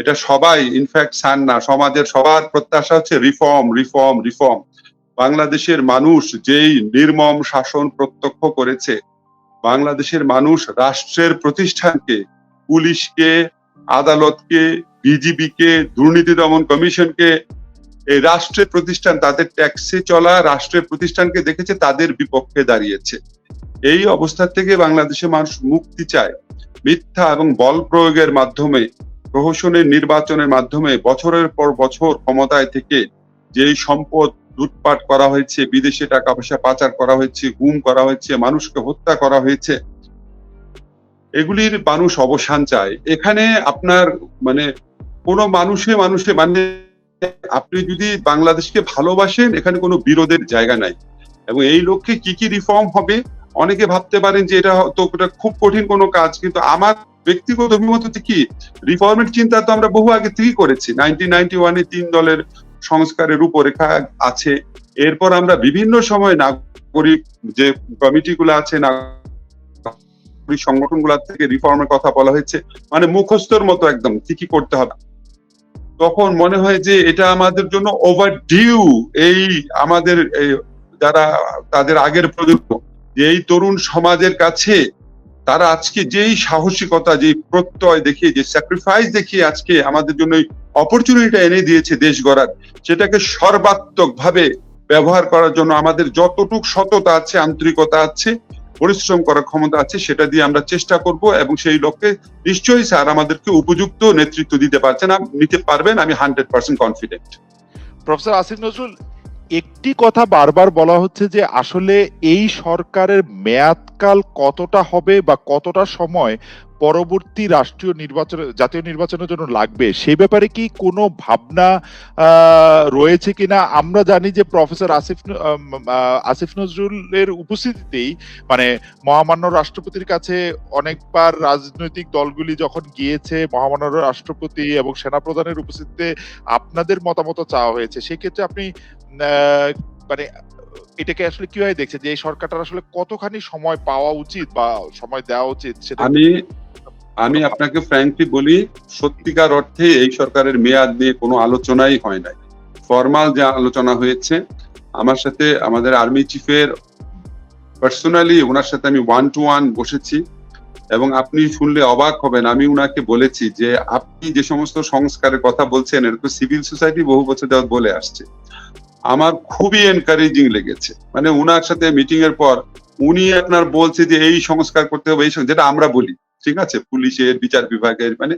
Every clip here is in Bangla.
এটা সবাই ইনফ্যাক্ট চান না, সমাজের সবার প্রত্যাশা হচ্ছে রিফর্ম রিফর্ম রিফর্ম বাংলাদেশের মানুষ যেই নির্মম শাসন প্রত্যক্ষ করেছে, বাংলাদেশের মানুষ রাষ্ট্রের প্রতিষ্ঠানকে, পুলিশকে, আদালতকে বিজিবিকে দুর্নীতি দমন কমিশনকে, এই রাষ্ট্রের প্রতিষ্ঠান, তাদের ট্যাক্সে চলা রাষ্ট্রের প্রতিষ্ঠানকে দেখেছে, তাদের বিপক্ষে দাঁড়িয়েছে। এই অবস্থা থেকে বাংলাদেশের মানুষ মুক্তি চায়। মিথ্যা এবং বল প্রয়োগের মাধ্যমে প্রহসনের নির্বাচনের মাধ্যমে বছরের পর বছর ক্ষমতায় থেকে যেই সম্পদ লুটপাট করা হয়েছে, বিদেশে টাকা পয়সা পাচার করা হয়েছে, গুম করা হয়েছে, মানুষকে হত্যা করা হয়েছে, এগুলির মানুষ অবসান চায়। এখানে আপনার মানে কোনো মানুষে মানুষে মানে আপনি যদি বাংলাদেশকে ভালোবাসেন, এখানে কোনো বিরোধের জায়গা নাই। এবং এই লক্ষ্যে কি কি রিফর্ম হবে, অনেকে ভাবতে পারেন যে এটা তো খুব কঠিন কোনো কাজ, কিন্তু আমার ব্যক্তিগত অভিমত হচ্ছে কি? রিফর্মের চিন্তা তো আমরা বহু আগে থেকেই করেছি। নাইনটিন নাইনটি ওয়ানে তিন দলের সংস্কারের রূপরেখা আছে। এরপর আমরা বিভিন্ন সময় নাগরিক যে কমিটিগুলো আছে, নাগরিক সংগঠনগুলো থেকে রিফর্মের কথা বলা হয়েছে মানে মুখস্থর মতো একদম কি করতে হবে। তখন মনে হয় যে এটা আমাদের জন্য ওভার ডিউ এই আমাদের যারা তাদের আগের প্রজন্ম, যে এই তরুণ সমাজের কাছে তারা আজকে যেই সাহসিকতা যে প্রত্যয় দেখিয়ে, যে স্যাক্রিফাইস দেখিয়ে আজকে আমাদের জন্য অপরচুনিটিটা এনে দিয়েছে দেশ গড়ার, সেটাকে সর্বাত্মক ভাবে ব্যবহার করার জন্য আমাদের যতটুক সততা আছে, আন্তরিকতা আছে, পরিশ্রম করার ক্ষমতা আছে, সেটা দিয়ে আমরা চেষ্টা করব এবং সেই লক্ষ্যে নিশ্চয়ই স্যার আমাদেরকে উপযুক্ত নেতৃত্ব দিতে পারছেন নিতে পারবেন, আমি hundred percent confident professor Asif Nazrul একটি কথা বারবার বলা হচ্ছে যে আসলে এই সরকারের মেয়াদকাল কতটা হবে বা কতটা সময় পরবর্তী রাষ্ট্রীয় নির্বাচন, জাতীয় নির্বাচনের জন্য লাগবে সেই ব্যাপারে কি কোনো ভাবনা রয়েছে কিনা? আমরা জানি যে প্রফেসর আসিফ আসিফ নজরুলের উপস্থিতিতেই মানে মহামান্য রাষ্ট্রপতির কাছে অনেকবার রাজনৈতিক দলগুলি যখন গিয়েছে, মহামান্য রাষ্ট্রপতি এবং সেনাপ্রধানের উপস্থিতিতে আপনাদের মতামত চাওয়া হয়েছে। সেক্ষেত্রে আপনি মানে এটাকে আসলে কীভাবে দেখছে? যে এই সরকারটার আসলে কতখানি সময় পাওয়া উচিত বা সময় দেওয়া উচিত সেটা আমি আমি আপনাকে ফ্র্যাঙ্কলি বলি সত্যিকার অর্থে এই সরকারের মেয়াদ নিয়ে কোনো আলোচনাই হয় নাই। ফর্মাল যে আলোচনা হয়েছে আমার সাথে আমাদের আর্মি চিফের পার্সোনালি ওনার সাথে আমি ওয়ান টু ওয়ান বসেছি এবং আপনি শুনলে অবাক হবেন আমি উনাকে বলেছি যে আপনি যে সমস্ত সংস্কারের কথা বলছেন এরকম সিভিল সোসাইটি বহু বছর যাওয়া বলে আসছে। আমার খুবই এনকারেজিং লেগেছে। মানে উনার সাথে মিটিং এর পর উনি আপনার বলছে যে, এই সংস্কার করতে হবে, এই যেটা আমরা বলি, ঠিক আছে? পুলিশের, বিচার বিভাগের মানে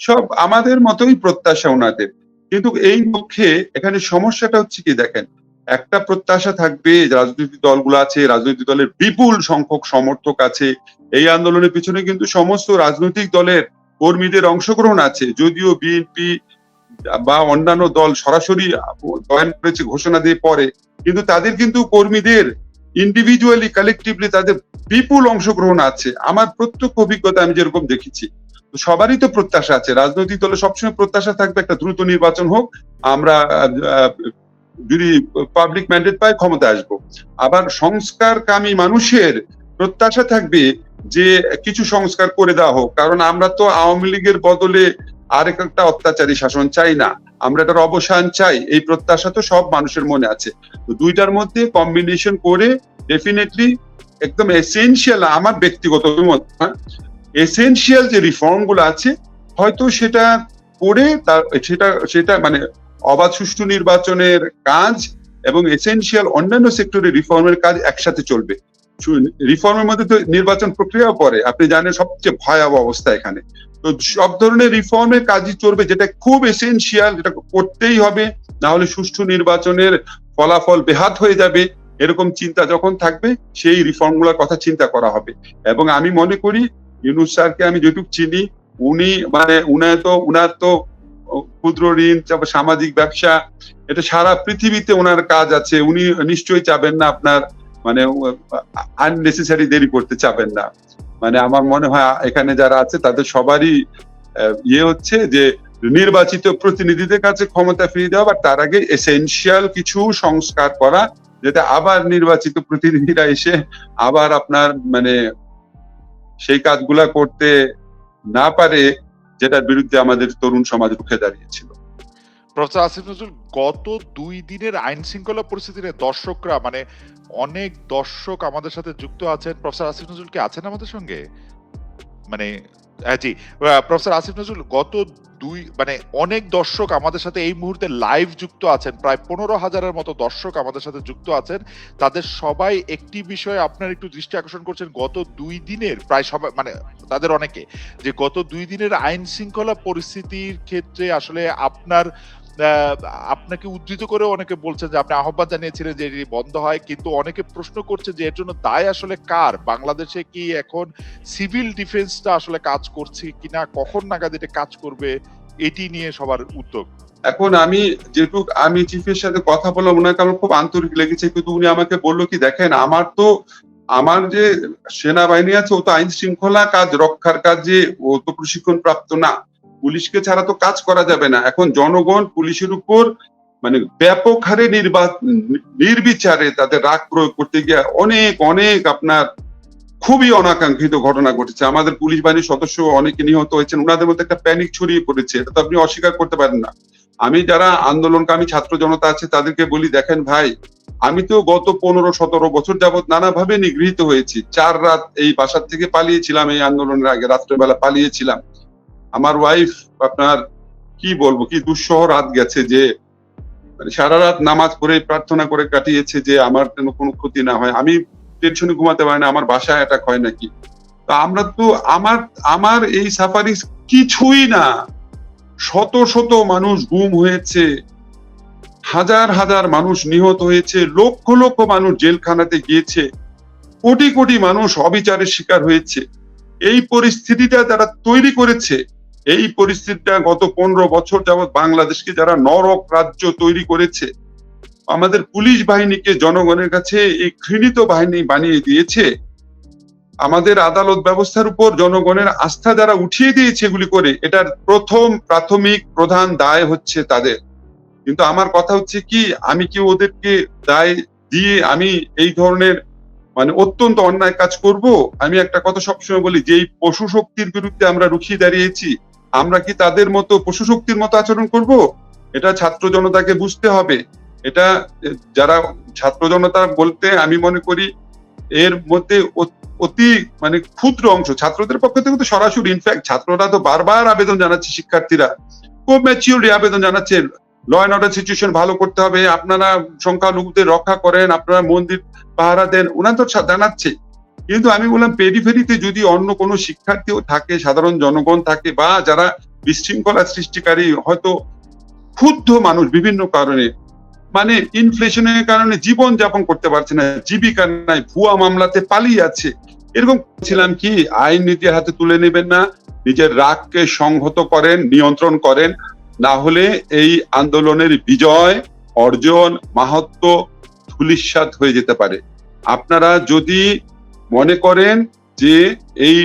সব আমাদের মতোই প্রত্যাশা ওনাদের কিন্তু এই লক্ষ্যে এখানে সমস্যাটা হচ্ছে কি দেখেন, একটা প্রত্যাশা থাকবে, রাজনৈতিক দলগুলো আছে, রাজনৈতিক দলের বিপুল সংখ্যক সমর্থক আছে। এই আন্দোলনের পিছনে কিন্তু সমস্ত রাজনৈতিক দলের কর্মীদের অংশগ্রহণ আছে। যদিও বিএনপি বা অন্যান্য দল সরাসরি জয়েন করেছে, ঘোষণা দিয়ে পরে, কিন্তু তাদের কিন্তু কর্মীদের ইন্ডিভিজুয়ালি কালেকটিভলি তাদের বিপুল অংশগ্রহণ আছে। আমার প্রত্যক্ষ অভিজ্ঞতা আমি যেরকম দেখেছি সবারই তো প্রত্যাশা আছে। রাজনৈতিক দলে সবসময় প্রত্যাশা থাকবে একটা দ্রুত নির্বাচন হোক, আমরা যদি পাবলিক ম্যান্ডেট পাই, ক্ষমতা আসব। আবার সংস্কারকামী মানুষের প্রত্যাশা থাকবে যে কিছু সংস্কার করে দেওয়া হোক, কারণ আমরা তো আওয়ামী লীগের বদলে আরেক একটা অত্যাচারী শাসন চাই না। আমরা এটার অবসান চাই। এই প্রত্যাশা তো সব মানুষের মনে আছে। তো দুইটার মধ্যে কম্বিনেশন করে ডেফিনেটলি একদম এসেনশিয়াল আমার ব্যক্তিগত অভিমত এসেনশিয়াল যে রিফর্মগুলো আছে, হয়তো সেটা করে তার, সেটা সেটা মানে অবাধ সুষ্ঠু নির্বাচনের কাজ এবং এসেনশিয়াল অন্যান্য সেক্টরের রিফর্মের কাজ একসাথে চলবে। রিফর্মের মধ্যে তো নির্বাচন প্রক্রিয়াও পড়ে। আপনি জানেন সবচেয়ে ভয়াবহ অবস্থা এখানে। তো সব ধরনের রিফর্মের কাজই চলবে, যেটা খুব এসেনশিয়াল যেটা করতেই হবে না হলে সুষ্ঠু নির্বাচনের ফলাফল বেহাত হয়ে যাবে, এরকম চিন্তা যখন থাকবে, সেই রিফর্মগুলোর কথা চিন্তা করা হবে। এবং আমি মনে করি, ইউনুস স্যারকে আমি যেটুকু চিনি, উনি মানে উনার তো উনার তো ক্ষুদ্র ঋণ, তারপর সামাজিক ব্যবসা, এটা সারা পৃথিবীতে ওনার কাজ আছে। উনি নিশ্চয়ই চাবেন না আপনার মানে আননেসেসারি দেরি করতে চাবেন না। মানে আমার মনে হয়, এখানে যারা আছে, তাদের সবারই ইয়ে হচ্ছে যে, নির্বাচিত প্রতিনিধিদের কাছে ক্ষমতা ফিরিয়ে দেওয়া বা তার আগে এসেনশিয়াল কিছু সংস্কার করা, যেটা আবার নির্বাচিত প্রতিনিধিরা এসে আবার আপনার মানে সেই কাজগুলা করতে না পারে, যেটার বিরুদ্ধে আমাদের তরুণ সমাজ রুখে দাঁড়িয়েছিল। প্রফেসর আসিফ নজরুল গত দুই দিনের আইন শৃঙ্খলা পরিস্থিতিতে দর্শকরা মানে অনেক দর্শক আমাদের সাথে যুক্ত আছেন। প্রফেসর আসিফ নজরুল কি আছেন আমাদের সঙ্গে? মানে হ্যাঁ, জি। প্রফেসর আসিফ নজরুল গত দুই মানে অনেক দর্শক আমাদের সাথে এই মুহূর্তে লাইভ যুক্ত আছেন। প্রায় পনেরো হাজারের মতো দর্শক আমাদের সাথে যুক্ত আছেন। তাদের সবাই একটি বিষয়ে আপনার একটু দৃষ্টি আকর্ষণ করছেন। গত দুই দিনের প্রায় সবাই মানে তাদের অনেকে যে গত দুই দিনের আইন শৃঙ্খলা পরিস্থিতির ক্ষেত্রে আসলে আপনার আপনাকে উদ্ধৃত করে অনেকে বলছেন যে আপনি আহ্বান জানিয়েছিলেন যে এটি বন্ধ হয়, কিন্তু অনেকে প্রশ্ন করছে যে এর জন্য দায় আসলে কার? বাংলাদেশে কি এখন সিভিল ডিফেন্সটা আসলে কাজ করছে কিনা? কখন নাগাদ এটা কাজ করবে? এটি নিয়ে সবার উদ্যোগ। এখন আমি যেটুক আমি চিফের সাথে কথা বললাম ওনাকে আমার খুব আন্তরিক লেগেছে, কিন্তু উনি আমাকে বলল কি, দেখেন, আমার তো, আমার যে সেনাবাহিনী আছে, ও তো আইন শৃঙ্খলা কাজ রক্ষার কাজে, ও তো প্রশিক্ষণ প্রাপ্ত না। পুলিশকে ছাড়া তো কাজ করা যাবে না। এখন জনগণ পুলিশের উপর মানে ব্যাপক হারে নির্বিচারে তাদের রাগ প্রয়োগ করতে গিয়ে অনেক অনেক আপনার খুবই অনাকাঙ্ক্ষিত ঘটনা ঘটেছে। আমাদের পুলিশ বাহিনীর সদস্য অনেকে নিহত হয়েছেন। ওনাদের মধ্যে একটা প্যানিক ছড়িয়ে পড়েছে। এটা তো আপনি অস্বীকার করতে পারেন না। আমি যারা আন্দোলনকামী ছাত্র জনতা আছে, তাদেরকে বলি, দেখেন ভাই, আমি তো গত পনেরো, সতেরো বছর যাবৎ নানাভাবে নিগৃহীত হয়েছি। চার রাত এই বাসার থেকে পালিয়েছিলাম এই আন্দোলনের আগে, রাত্রেবেলা পালিয়েছিলাম। আমার ওয়াইফ আপনার কি বলব, কি দুঃসহ রাত গেছে যে মানে সারা রাত নামাজ পড়ে প্রার্থনা করে কাটিয়েছে যে আমার যেন কোনো ক্ষতি না হয়। আমি টেনশনে ঘুমাতে পারি না, আমার বাসায় অ্যাটাক হয় নাকি? তা আমরা তো আমার আমার এই সাফারি কিছুই না। শত শত মানুষ গুম হয়েছে। হাজার হাজার মানুষ নিহত হয়েছে। লক্ষ লক্ষ মানুষ জেলখানাতে গিয়েছে। কোটি কোটি মানুষ অবিচারের শিকার হয়েছে। এই পরিস্থিতিটা যারা তৈরি করেছে এই পরিস্থিতিটা গত পনেরো বছর যাবৎ বাংলাদেশকে যারা নরক রাজ্য তৈরি করেছে, আমাদের পুলিশ বাহিনীকে জনগণের কাছে এই ঘৃণিত বাহিনী বানিয়ে দিয়েছে। আমাদের আদালত ব্যবস্থার উপর জনগণের আস্থা যারা উঠিয়ে দিয়েছে এগুলি করে, এটার প্রথম প্রাথমিক প্রধান দায় হচ্ছে তাদের। কিন্তু আমার কথা হচ্ছে কি, আমি কি ওদেরকে দায় দিয়ে আমি এই ধরনের মানে অত্যন্ত অন্যায় কাজ করব? আমি একটা কথা সবসময় বলি যে এই পশু শক্তির বিরুদ্ধে আমরা রুখিয়ে দাঁড়িয়েছি আমরা কি তাদের মতো পশু শক্তির মতো আচরণ করব? এটা ছাত্র জনতাকে বুঝতে হবে। এটা যারা ছাত্র জনতা বলতে আমি মনে করি, এর মধ্যে অতি মানে ক্ষুদ্র অংশ, ছাত্রদের পক্ষ থেকে তো সরাসরি ইনফ্যাক্ট ছাত্ররা তো বারবার আবেদন জানাচ্ছে শিক্ষার্থীরা। খুব ম্যাচিউরলি আবেদন জানাচ্ছে ল অ্যান্ড অর্ডার সিচুয়েশন ভালো করতে হবে, আপনারা সংখ্যালঘুদের রক্ষা করেন, আপনারা মন্দির পাহারা দেন ওনারা তো জানাচ্ছে। কিন্তু আমি বললাম পেরিফেরিতে যদি অন্য কোনো শিক্ষার্থীও থাকে, সাধারণ জনগণ থাকে, বা যারা বিশৃঙ্খলা সৃষ্টিকারী, হয়তো ক্ষুব্ধ মানুষ বিভিন্ন কারণে মানে ইনফ্লেশনের কারণে জীবন যাপন করতে পারছে না, জীবিকা নাই, ভুয়া মামলাতে পালিয়ে আছে এরকম ছিলাম কি, আইন নিজের হাতে তুলে নেবেন না, নিজের রাগকে সংহত করেন, নিয়ন্ত্রণ করেন, না হলে এই আন্দোলনের বিজয়, অর্জন মাহাত্ম ধুলিস্বাদ হয়ে যেতে পারে। আপনারা যদি মনে করেন যে এই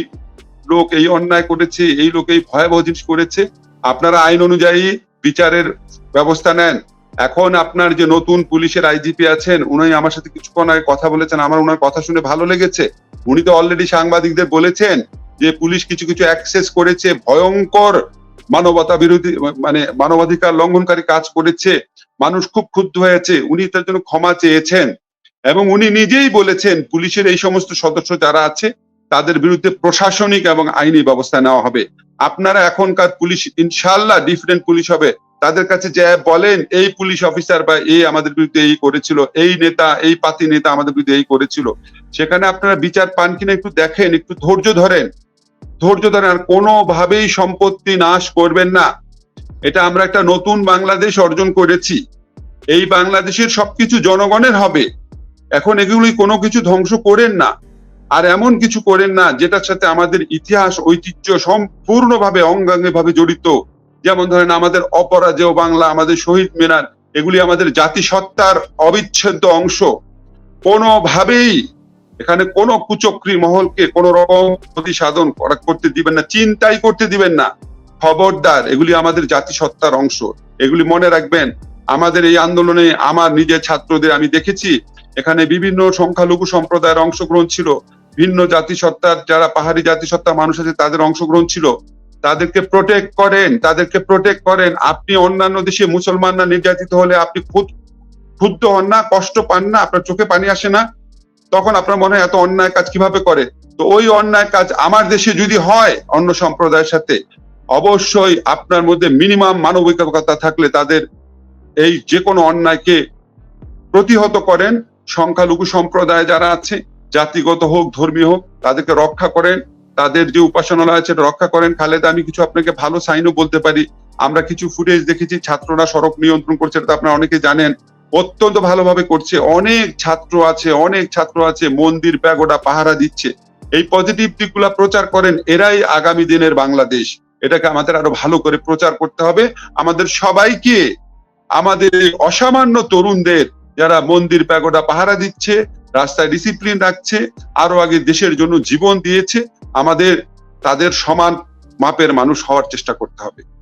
লোক, এই অন্যায় করেছে, এই লোক এই ভয়াবহ জিনিস করেছে, আপনারা আইন অনুযায়ী বিচারের ব্যবস্থা নেন। এখন আপনার যে নতুন পুলিশের আইজিপি আছেন, উনি আমার সাথে কিছুক্ষণ আগে কথা বলেছেন, আমার ওনার কথা শুনে ভালো লেগেছে। উনি তো অলরেডি সাংবাদিকদের বলেছেন যে পুলিশ কিছু কিছু অ্যাক্সেস করেছে, ভয়ঙ্কর মানবতা বিরোধী মানে মানবাধিকার লঙ্ঘনকারী কাজ করেছে, মানুষ খুব ক্ষুব্ধ হয়েছে, উনি তার জন্য ক্ষমা চেয়েছেন। এবং উনি নিজেই বলেছেন, পুলিশের এই সমস্ত সদস্য যারা আছে, তাদের বিরুদ্ধে প্রশাসনিক এবং আইনি ব্যবস্থা নেওয়া হবে। আপনারা এখনকার পুলিশ ইনশাল্লাহ ডিফারেন্ট পুলিশ হবে। তাদের কাছে যে বলেন, এই পুলিশ অফিসার বা এই আমাদের বিরুদ্ধে এই করেছিল, এই নেতা, এই পাতি নেতা আমাদের বিরুদ্ধে এই করেছিল। সেখানে আপনারা বিচার পান কিনা একটু দেখেন, একটু ধৈর্য ধরেন। ধৈর্য ধরেন, আর কোনোভাবেই সম্পত্তি নাশ করবেন না। এটা আমরা একটা নতুন বাংলাদেশ অর্জন করেছি। এই বাংলাদেশের সবকিছু জনগণের হবে। এখন এগুলি কোনো কিছু ধ্বংস করেন না। আর এমন কিছু করেন না, যেটার সাথে আমাদের ইতিহাস, ঐতিহ্য সম্পূর্ণভাবে অঙ্গাঙ্গে ভাবে জড়িত। যেমন ধরেন আমাদের অপরাজেয় বাংলা, আমাদের শহীদ মিনার, এগুলি আমাদের জাতিসত্তার অবিচ্ছেদ্য অংশ। কোনোভাবেই এখানে কোনো কুচক্রী মহলকে কোন রকম ক্ষতি সাধন করতে দিবেন না, চিন্তাই করতে দিবেন না। খবরদার, এগুলি আমাদের জাতিসত্তার অংশ। এগুলি মনে রাখবেন আমাদের এই আন্দোলনে আমার নিজের ছাত্রদের আমি দেখেছি। এখানে বিভিন্ন সংখ্যালঘু সম্প্রদায়ের অংশগ্রহণ ছিল। ভিন্ন জাতিসত্তার যারা পাহাড়ি জাতিসত্তার মানুষ আছে, তাদের অংশগ্রহণ ছিল। তাদেরকে প্রোটেক্ট করেন, তাদেরকে প্রোটেক্ট করেন। আপনি অন্যান্য দেশে মুসলমানরা নির্যাতিত হলে আপনি খুদ ক্ষুব্ধ হন না, কষ্ট পান না, আপনার চোখে পানি আসে না। তখন আপনার মনে হয় এত অন্যায় কাজ কীভাবে করে? তো ওই অন্যায় কাজ আমার দেশে যদি হয় অন্য সম্প্রদায়ের সাথে, অবশ্যই আপনার মধ্যে মিনিমাম মানবিকতা থাকলে তাদের এই যে কোনো অন্যায়কে প্রতিহত করেন, সংখ্যালঘু সম্প্রদায় যারা আছে, জাতিগত হোক, ধর্মীয় হোক, তাদেরকে রক্ষা করেন, তাদের যে উপাসনালয় আছে রক্ষা করেন। খালেদা, আমি কিছু আপনাকে ভালো সাইনও বলতে পারি। আমরা কিছু ফুটেজ দেখেছি, ছাত্ররা সড়ক নিয়ন্ত্রণ করছে, এটা আপনারা অনেকে জানেন। অত্যন্ত ভালোভাবে করছে। অনেক ছাত্র আছে, অনেক ছাত্র আছে, মন্দির প্যাগোডা পাহারা দিচ্ছে। এই পজিটিভ দিকগুলা প্রচার করেন, এরাই আগামী দিনের বাংলাদেশ। এটাকে আমাদের আরও ভালো করে প্রচার করতে হবে। আমাদের সবাইকে আমাদের এই অসামান্য তরুণদের যারা মন্দির প্যাগোডা পাহারা দিচ্ছে, রাস্তায় ডিসিপ্লিন রাখছে, আরও আগে দেশের জন্য জীবন দিয়েছে, আমাদের, তাদের সমান মাপের মানুষ হওয়ার চেষ্টা করতে হবে।